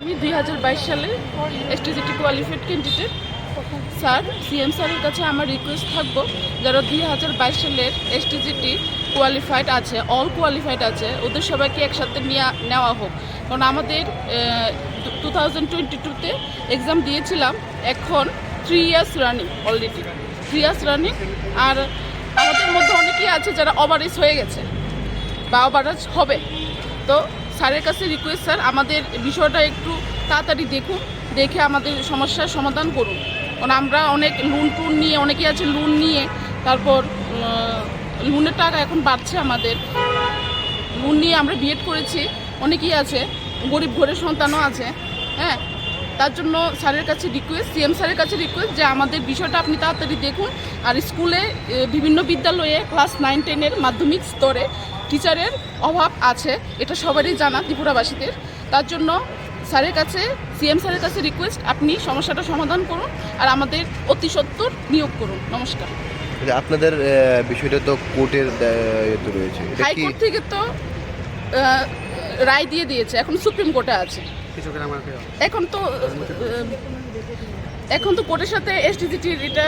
আমি দুই হাজার বাইশ সালে STGT qualified candidate sir CM স্যারের কাছে আমার রিকোয়েস্ট থাকব, যারা দুই হাজার বাইশ সালের এসটিজিটি কোয়ালিফাইড আছে অল কোয়ালিফাইড আছে, ওদের সবাইকে একসাথে নিয়ে নেওয়া হোক। কারণ আমাদের টু থাউজেন্ড টোয়েন্টি টুতে এক্সাম দিয়েছিলাম এখন three years running already three years running আর আমাদের মধ্যে অনেকেই আছে যারা ওভারেজ হয়ে গেছে বা ওভারেজ হবে তো স্যারের কাছে রিকোয়েস্ট স্যার, আমাদের বিষয়টা একটু তাড়াতাড়ি দেখুন, দেখে আমাদের সমস্যার সমাধান করুন। কারণ আমরা অনেক লোন টুন নিয়ে, অনেকেই আছে লোন নিয়ে, তারপর লোনের টাকা এখন বাড়ছে আমাদের। লোন নিয়ে আমরা বিএড করেছি, অনেকেই আছে, গরিব ঘরের সন্তানও আছে হ্যাঁ? তার জন্য স্যারের কাছে রিকোয়েস্ট সিএম স্যারের কাছে রিকোয়েস্ট যে আমাদের বিষয়টা আপনি তাড়াতাড়ি দেখুন। আর স্কুলে বিভিন্ন বিদ্যালয়ে ক্লাস নাইন টেনের মাধ্যমিক স্তরে টিচারের অভাব আছে এটা সবারই জানা ত্রিপুরাবাসীদের। তার জন্য স্যারের কাছে সিএম স্যারের কাছে রিকোয়েস্ট আপনি সমস্যাটা সমাধান করুন আর আমাদের অতি সত্বর নিয়োগ করুন। নমস্কার। আপনাদের বিষয়টা তো কোর্টের রয়েছে। হাইকোর্ট থেকে তো রায় দিয়ে দিয়েছে এখন সুপ্রিম কোর্টে আছে। এখন তো এখন তো কোর্টের সাথে এসটিজিটির এটা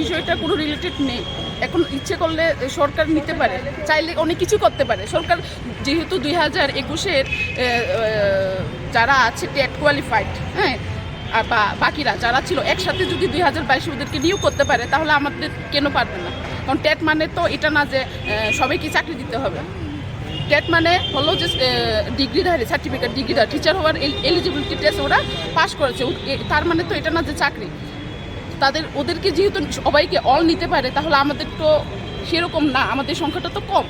বিষয়টা কোনো রিলেটেড নেই। এখন ইচ্ছে করলে সরকার নিতে পারে চাইলে অনেক কিছু করতে পারে। সরকার যেহেতু দুই হাজার একুশের যারা আছে টেট কোয়ালিফাইড হ্যাঁ আর বা বাকিরা যারা ছিল একসাথে যদি দুই হাজার বাইশে ওদেরকে নিয়োগ করতে পারে তাহলে আমাদের কেন পারবে না? কারণ টেট মানে তো এটা না যে সবাইকে চাকরি দিতে হবে। টেট মানে হলো যে ডিগ্রিধারী সার্টিফিকেট ডিগ্রিধারী টিচার হওয়ার এলিজিবিলিটি টেস্ট ওরা পাশ করেছে। তার মানে তো এটা না যে চাকরি। তাদের, ওদেরকে যেহেতু সবাইকে অল নিতে পারে, তাহলে আমাদের তো সেরকম না, আমাদের সংখ্যাটা তো কম।